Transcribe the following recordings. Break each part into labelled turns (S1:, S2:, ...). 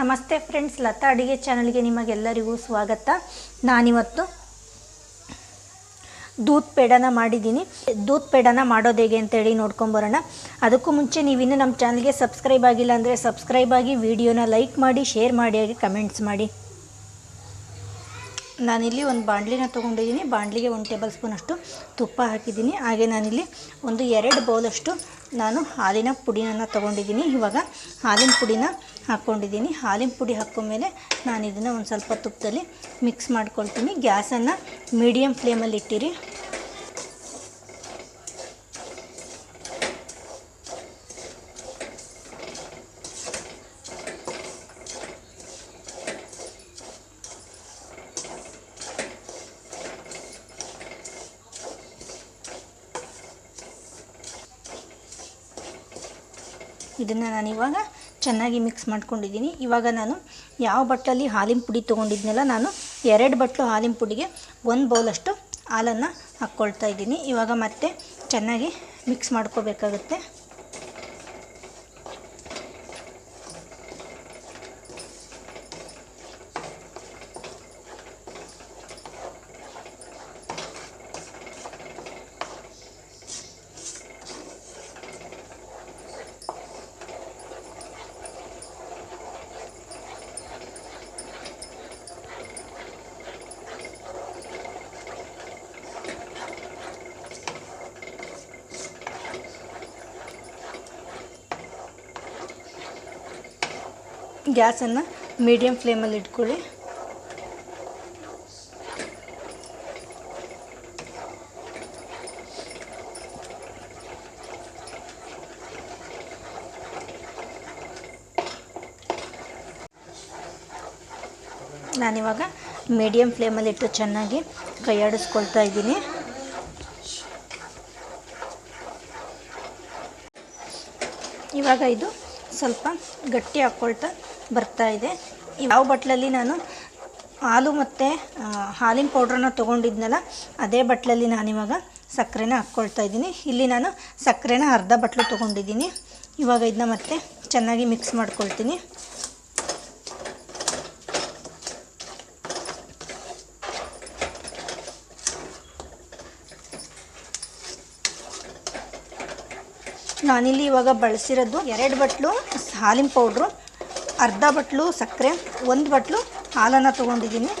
S1: ನಮಸ್ತೆ ಫ್ರೆಂಡ್ಸ್, ಲತಾ ಅಡುಗೆ ಚಾನಲ್ಗೆ ನಿಮಗೆಲ್ಲರಿಗೂ ಸ್ವಾಗತ. ನಾನಿವತ್ತು ದೂತ್ ಪೇಡನ ಮಾಡಿದ್ದೀನಿ. ದೂತ್ ಪೇಡನ ಮಾಡೋದು ಹೇಗೆ ಅಂತೇಳಿ ನೋಡ್ಕೊಂಬರೋಣ ಅದಕ್ಕೂ ಮುಂಚೆ ನೀವಿನ್ನೂ ನಮ್ಮ ಚಾನಲ್ಗೆ ಸಬ್ಸ್ಕ್ರೈಬ್ ಆಗಿಲ್ಲ ಅಂದರೆ ಸಬ್ಸ್ಕ್ರೈಬ್ ಆಗಿ, ವಿಡಿಯೋನ ಲೈಕ್ ಮಾಡಿ, ಶೇರ್ ಮಾಡಿ, ಹಾಗೆ ಕಮೆಂಟ್ಸ್ ಮಾಡಿ. ನಾನಿಲ್ಲಿ ಒಂದು ಬಾಣಲಿನ ತೊಗೊಂಡಿದ್ದೀನಿ. ಬಾಣಲಿಗೆ ಒಂದು ಟೇಬಲ್ ಸ್ಪೂನಷ್ಟು ತುಪ್ಪ ಹಾಕಿದ್ದೀನಿ. ಹಾಗೆ ನಾನಿಲ್ಲಿ ಒಂದು ಎರಡು ಬೌಲಷ್ಟು ನಾನು ಹಾಲಿನ ಪುಡಿನ ತೊಗೊಂಡಿದ್ದೀನಿ. ಇವಾಗ ಹಾಲಿನ ಪುಡಿನ ಹಾಕ್ಕೊಂಡಿದ್ದೀನಿ ಹಾಲಿನ ಪುಡಿ ಹಾಕ್ಕೊಂಡ್ಮೇಲೆ ನಾನು ಇದನ್ನು ಒಂದು ಸ್ವಲ್ಪ ತುಪ್ಪದಲ್ಲಿ ಮಿಕ್ಸ್ ಮಾಡ್ಕೊಳ್ತೀನಿ. ಗ್ಯಾಸನ್ನು ಮೀಡಿಯಮ್ ಫ್ಲೇಮಲ್ಲಿ ಇಟ್ಟಿರಿ. ಇದನ್ನು ನಾನು ಇವಾಗ ಚೆನ್ನಾಗಿ ಮಿಕ್ಸ್ ಮಾಡ್ಕೊಂಡಿದ್ದೀನಿ. ಇವಾಗ ನಾನು ಯಾವ ಬಟ್ಟಲಲ್ಲಿ ಹಾಲಿನ ಪುಡಿ ತೊಗೊಂಡಿದ್ನೆಲ್ಲ, ನಾನು ಎರಡು ಬಟ್ಲು ಹಾಲಿನ ಪುಡಿಗೆ ಒಂದು ಬೌಲಷ್ಟು ಹಾಲನ್ನು ಹಾಕ್ಕೊಳ್ತಾ ಇದ್ದೀನಿ. ಇವಾಗ ಮತ್ತೆ ಚೆನ್ನಾಗಿ ಮಿಕ್ಸ್ ಮಾಡ್ಕೋಬೇಕಾಗುತ್ತೆ. ಗ್ಯಾಸನ್ನು ಮೀಡಿಯಮ್ ಫ್ಲೇಮಲ್ಲಿ ಇಟ್ಕೊಳ್ಳಿ. ನಾನಿವಾಗ ಮೀಡಿಯಮ್ ಫ್ಲೇಮಲ್ಲಿಟ್ಟು ಚೆನ್ನಾಗಿ ಕೈಯಾಡಿಸ್ಕೊಳ್ತಾ ಇದ್ದೀನಿ. ಇವಾಗ ಇದು ಸ್ವಲ್ಪ ಗಟ್ಟಿ ಹಾಕ್ಕೊಳ್ತಾ ಬರ್ತಾ ಇದೆ. ಯಾವ ಬಟ್ಲಲ್ಲಿ ನಾನು ಹಾಲು ಮತ್ತು ಹಾಲಿನ ಪೌಡ್ರನ್ನ ತೊಗೊಂಡಿದ್ನಲ್ಲ, ಅದೇ ಬಟ್ಲಲ್ಲಿ ನಾನಿವಾಗ ಸಕ್ಕರೆನ ಹಾಕ್ಕೊಳ್ತಾ ಇದ್ದೀನಿ. ಇಲ್ಲಿ ನಾನು ಸಕ್ಕರೆನ ಅರ್ಧ ಬಟ್ಲು ತೊಗೊಂಡಿದ್ದೀನಿ. ಇವಾಗ ಇದನ್ನ ಮತ್ತೆ ಚೆನ್ನಾಗಿ ಮಿಕ್ಸ್ ಮಾಡ್ಕೊಳ್ತೀನಿ. ನಾನಿಲ್ಲಿ ಇವಾಗ ಬಳಸಿರೋದು ಎರಡು ಬಟ್ಲು, ಹಾಲಿನ ಪೌಡ್ರು ಅರ್ಧ ಬಟ್ಲು ಸಕ್ಕರೆ, ಒಂದು ಬಟ್ಲು ಹಾಲನ್ನು ತೊಗೊಂಡಿದ್ದೀನಿ.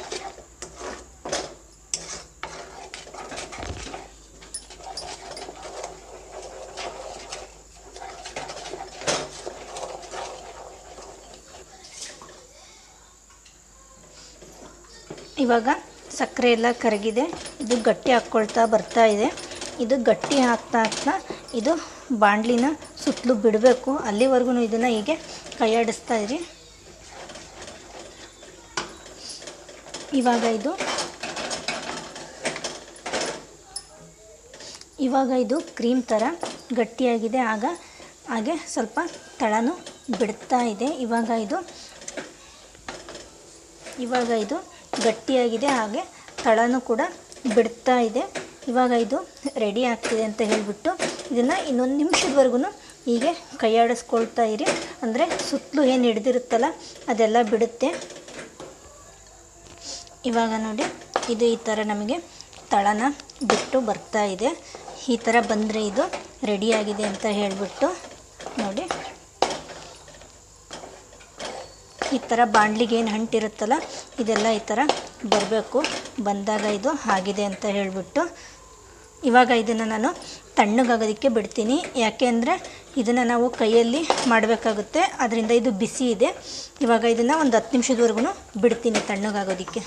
S1: ಇವಾಗ ಸಕ್ಕರೆ ಎಲ್ಲ ಕರಗಿದೆ. ಇದು ಗಟ್ಟಿ ಹಾಕ್ಕೊಳ್ತಾ ಬರ್ತಾ ಇದೆ. ಇದು ಗಟ್ಟಿ ಹಾಕ್ತಾ ಹಾಕ್ತಾ ಇದು ಬಾಂಡ್ಲಿನ ಸುತ್ತಲೂ ಬಿಡಬೇಕು. ಅಲ್ಲಿವರೆಗೂ ಇದನ್ನು ಹೀಗೆ ಕೈಯಾಡಿಸ್ತಾ ಇರಿ. ಇವಾಗ ಇದು. ಇವಾಗ ಇದು ಕ್ರೀಮ್ ಥರ ಗಟ್ಟಿಯಾಗಿದೆ. ಆಗ ಹಾಗೆ ಸ್ವಲ್ಪ ತಳನೂ ಬಿಡ್ತಾ ಇದೆ. ಇವಾಗ ಇದು ಇವಾಗ ಇದು ಗಟ್ಟಿಯಾಗಿದೆ. ಹಾಗೆ ತಳನೂ ಕೂಡ ಬಿಡ್ತಾ ಇದೆ. ಇವಾಗ ಇದು ರೆಡಿ ಆಗ್ತಿದೆ ಅಂತ ಹೇಳಿಬಿಟ್ಟು ಇದನ್ನು ಇನ್ನೊಂದು ನಿಮಿಷದವರೆಗೂ ಹೀಗೆ ಕೈಯಾಡಿಸ್ಕೊಳ್ತಾ ಇರಿ. ಅಂದರೆ ಸುತ್ತಲೂ ಏನು ಹಿಡ್ದಿರುತ್ತಲ್ಲ ಅದೆಲ್ಲ ಬಿಡುತ್ತೆ. ಇವಾಗ ನೋಡಿ, ಇದು ಈ ಥರ ನಮಗೆ ತಳನ ಬಿಟ್ಟು ಬರ್ತಾ ಇದೆ. ಈ ಥರ ಬಂದರೆ ಇದು ರೆಡಿಯಾಗಿದೆ ಅಂತ ಹೇಳಿಬಿಟ್ಟು ನೋಡಿ. ಈ ಥರ ಬಾಣಲಿಗೆ ಏನು ಅಂಟಿರುತ್ತಲ್ಲ ಇದೆಲ್ಲ ಈ ಥರ ಬರಬೇಕು. ಬಂದಾಗ ಇದು ಆಗಿದೆ ಅಂತ ಹೇಳಿಬಿಟ್ಟು. ಇವಾಗ ಇದನ್ನು ನಾನು ತಣ್ಣಗಾಗೋದಕ್ಕೆ ಬಿಡ್ತೀನಿ. ಯಾಕೆ ಅಂದರೆ ಇದನ್ನು ನಾವು ಕೈಯಲ್ಲಿ ಮಾಡಬೇಕಾಗುತ್ತೆ. ಅದರಿಂದ ಇದು ಬಿಸಿ ಇದೆ. ಇವಾಗ ಇದನ್ನು ಒಂದು ಹತ್ತು ನಿಮಿಷದವರೆಗೂ ಬಿಡ್ತೀನಿ ತಣ್ಣಗಾಗೋದಕ್ಕೆ.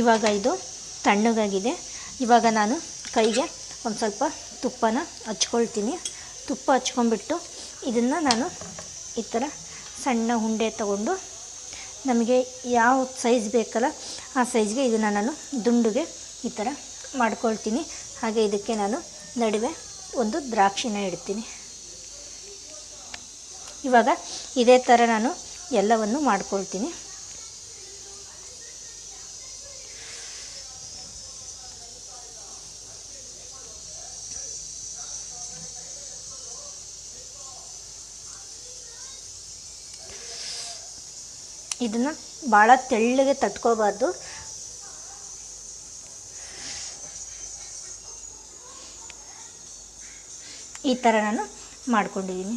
S1: ಇವಾಗ ಇದು ತಣ್ಣಗಾಗಿದೆ. ಇವಾಗ ನಾನು ಕೈಗೆ ಒಂದು ಸ್ವಲ್ಪ ತುಪ್ಪನ ಹಚ್ಕೊಳ್ತೀನಿ. ತುಪ್ಪ ಹಚ್ಕೊಂಡ್ಬಿಟ್ಟು ಇದನ್ನು ನಾನು ಈ ಥರ ಸಣ್ಣ ಉಂಡೆ ತಗೊಂಡು ನಮಗೆ ಯಾವ ಸೈಜ್ ಬೇಕಲ್ಲ ಆ ಸೈಜ್ಗೆ ಇದನ್ನು ನಾನು ದುಂಡುಗೆ ಈ ಥರ ಮಾಡ್ಕೊಳ್ತೀನಿ. ಹಾಗೆ ಇದಕ್ಕೆ ನಾನು ನಡುವೆ ಒಂದು ದ್ರಾಕ್ಷಿನ ಇಡ್ತೀನಿ. ಇವಾಗ ಇದೇ ಥರ ನಾನು ಎಲ್ಲವನ್ನು ಮಾಡ್ಕೊಳ್ತೀನಿ. ಇದನ್ನು ಭಾಳ ತೆಳ್ಳಗೆ ತಟ್ಕೋಬಾರ್ದು. ಈ ಥರ ನಾನು ಮಾಡ್ಕೊಂಡಿದ್ದೀನಿ